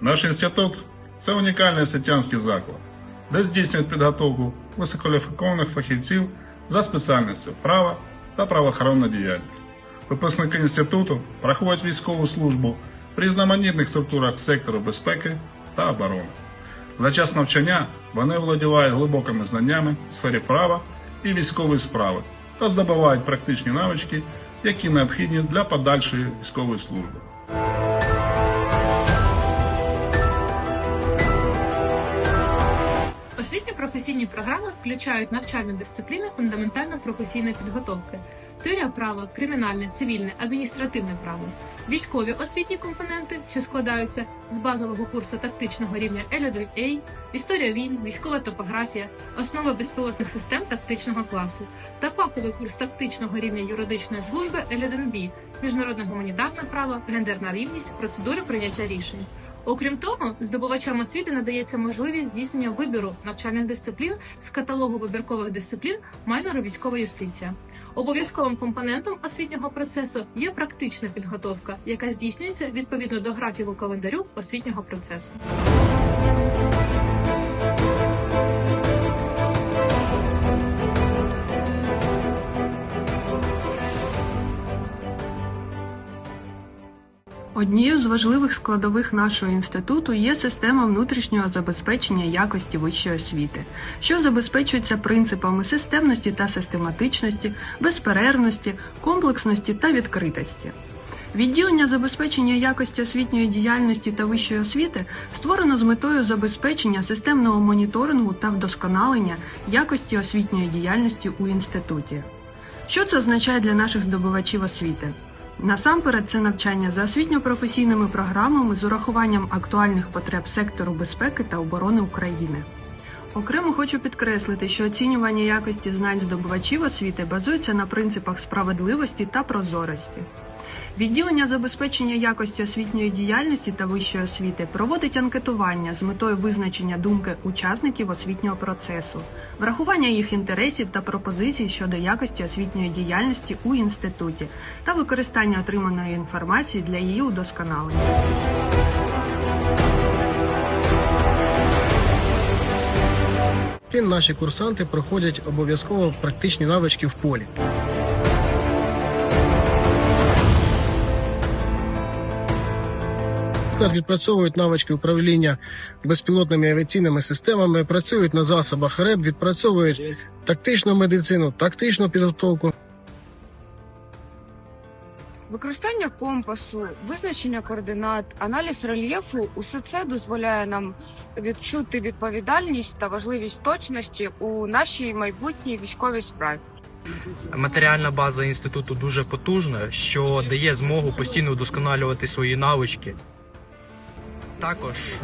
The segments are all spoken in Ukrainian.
Наш інститут це унікальний освітянський заклад, де здійснюють підготовку висококваліфікованих фахівців за спеціальністю права та правоохоронна діяльність. Випускники інституту проходять військову службу в різноманітних структурах сектору безпеки та оборони. За час навчання вони володівають глибокими знаннями в сфері права і військової справи та здобувають практичні навички, які необхідні для подальшої військової служби. Професійні програми включають навчальні дисципліни фундаментально-професійної підготовки, теорія права, кримінальне, цивільне, адміністративне право, військові освітні компоненти, що складаються з базового курсу тактичного рівня L1A, історія війн, військова топографія, основи безпілотних систем тактичного класу та фаховий курс тактичного рівня юридичної служби L1B, міжнародне гуманітарне право, гендерна рівність, процедури прийняття рішень. Окрім того, здобувачам освіти надається можливість здійснення вибіру навчальних дисциплін з каталогу вибіркових дисциплін майнор-військова юстиція. Обов'язковим компонентом освітнього процесу є практична підготовка, яка здійснюється відповідно до графіку календарю освітнього процесу. Однією з важливих складових нашого інституту є система внутрішнього забезпечення якості вищої освіти, що забезпечується принципами системності та систематичності, безперервності, комплексності та відкритості. Відділення забезпечення якості освітньої діяльності та вищої освіти створено з метою забезпечення системного моніторингу та вдосконалення якості освітньої діяльності у інституті. Що це означає для наших здобувачів освіти? Насамперед, це навчання за освітньо-професійними програмами з урахуванням актуальних потреб сектору безпеки та оборони України. Окремо хочу підкреслити, що оцінювання якості знань здобувачів освіти базується на принципах справедливості та прозорості. Відділення забезпечення якості освітньої діяльності та вищої освіти проводить анкетування з метою визначення думки учасників освітнього процесу, врахування їх інтересів та пропозицій щодо якості освітньої діяльності у інституті та використання отриманої інформації для її удосконалення. Наші курсанти проходять обов'язково практичні навички в полі. Відпрацьовують навички управління безпілотними авіаційними системами, працюють на засобах РЕБ, відпрацьовують тактичну медицину, тактичну підготовку. Використання компасу, визначення координат, аналіз рельєфу усе це дозволяє нам відчути відповідальність та важливість точності у нашій майбутній військовій справі. Матеріальна база інституту дуже потужна, що дає змогу постійно вдосконалювати свої навички. Також е,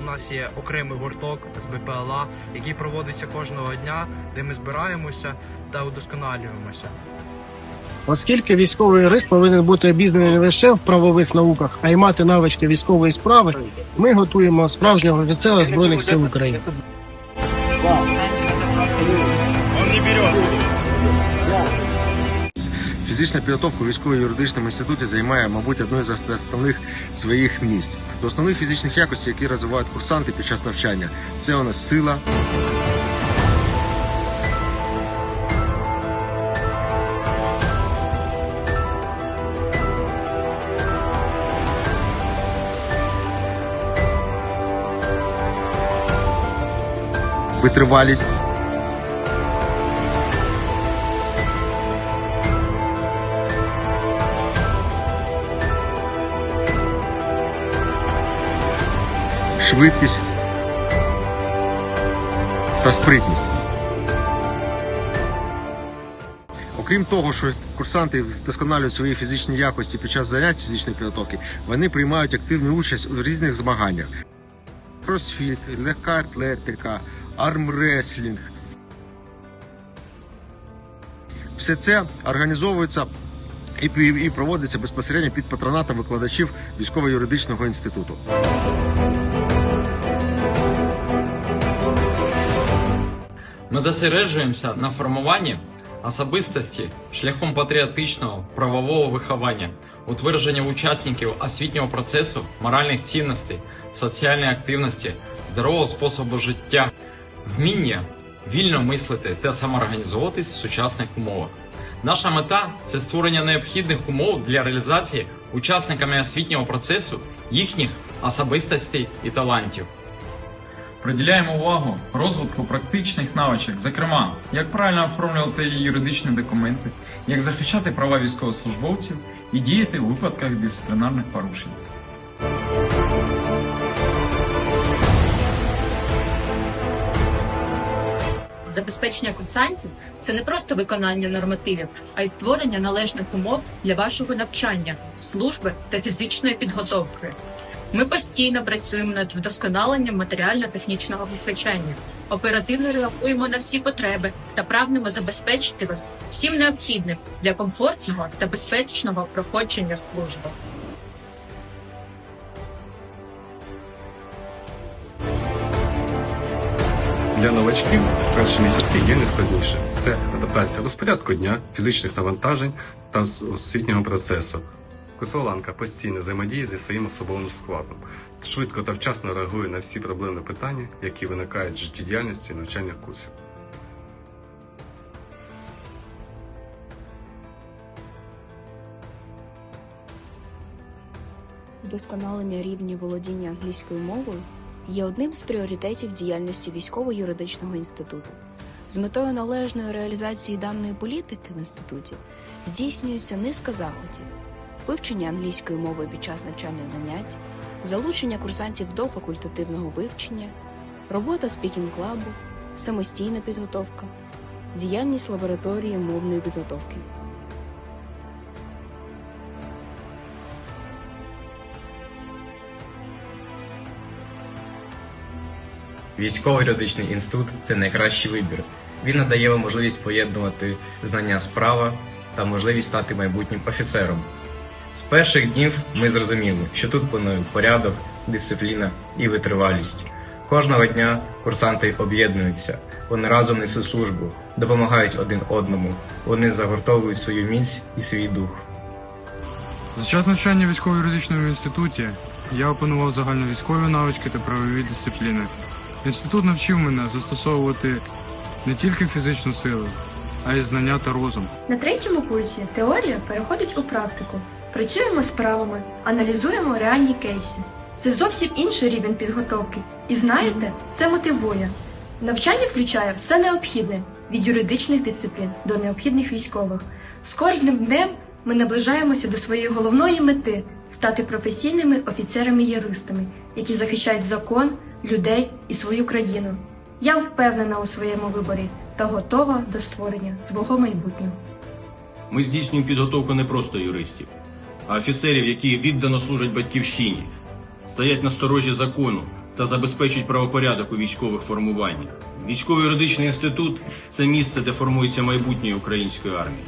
у нас є окремий гурток з БПЛА, який проводиться кожного дня, де ми збираємося та удосконалюємося. Оскільки військовий юрист повинен бути обізнаний не лише в правових науках, а й мати навички військової справи, ми готуємо справжнього офіцера Збройних сил України. Фізична підготовка у військово-юридичному інституті займає, мабуть, одне з основних своїх місць. До основних фізичних якостей, які розвивають курсанти під час навчання, це у нас сила, витривалість, швидкість та спритність. Окрім того, що курсанти вдосконалюють свої фізичні якості під час занять фізичної підготовки, вони приймають активну участь у різних змаганнях: кросфіт, легка атлетика, армреслінг. Все це організовується і, проводиться безпосередньо під патронатом викладачів військово-юридичного інституту. Ми зосереджуємося на формуванні особистості шляхом патріотичного правового виховання, утвердження учасників освітнього процесу, моральних цінностей, соціальної активності, здорового способу життя, вміння вільно мислити та самоорганізовуватись в сучасних умовах. Наша мета це створення необхідних умов для реалізації учасниками освітнього процесу їхніх особистостей і талантів. Приділяємо увагу розвитку практичних навичок, зокрема, як правильно оформлювати юридичні документи, як захищати права військовослужбовців і діяти у випадках дисциплінарних порушень. Забезпечення курсантів це не просто виконання нормативів, а й створення належних умов для вашого навчання, служби та фізичної підготовки. Ми постійно працюємо над вдосконаленням матеріально-технічного забезпечення, оперативно реагуємо на всі потреби та прагнемо забезпечити вас всім необхідним для комфортного та безпечного проходження служби. Для новачків перші місяці є найскладніше. Це адаптація розпорядку дня, фізичних навантажень та освітнього процесу. Косоланка постійно взаємодіє зі своїм особовим складом, швидко та вчасно реагує на всі проблемні питання, які виникають в життєдіяльності і навчальних курсів. Вдосконалення рівня володіння англійською мовою є одним з пріоритетів діяльності військово-юридичного інституту. З метою належної реалізації даної політики в інституті здійснюється низка заходів: вивчення англійської мови під час навчальних занять, залучення курсантів до факультативного вивчення, робота спікінг клабу, самостійна підготовка, діяльність лабораторії мовної підготовки. Військовий юридичний інститут це найкращий вибір. Він надає вам можливість поєднувати знання з права та можливість стати майбутнім офіцером. З перших днів ми зрозуміли, що тут панує порядок, дисципліна і витривалість. Кожного дня курсанти об'єднуються, вони разом несуть службу, допомагають один одному, вони загортовують свою міць і свій дух. За час навчання в військово-юридичному інституті я опанував загальновійськові навички та правові дисципліни. Інститут навчив мене застосовувати не тільки фізичну силу, а й знання та розум. На третьому курсі теорія переходить у практику. Працюємо з правами, аналізуємо реальні кейси. Це зовсім інший рівень підготовки. І знаєте, це мотивує. Навчання включає все необхідне від юридичних дисциплін до необхідних військових. З кожним днем ми наближаємося до своєї головної мети стати професійними офіцерами-юристами, які захищають закон, людей і свою країну. Я впевнена у своєму виборі та готова до створення свого майбутнього. Ми здійснюємо підготовку не просто юристів, а офіцерів, які віддано служать батьківщині, стоять на сторожі закону та забезпечують правопорядок у військових формуваннях. Військово-юридичний інститут це місце, де формується майбутнє української армії.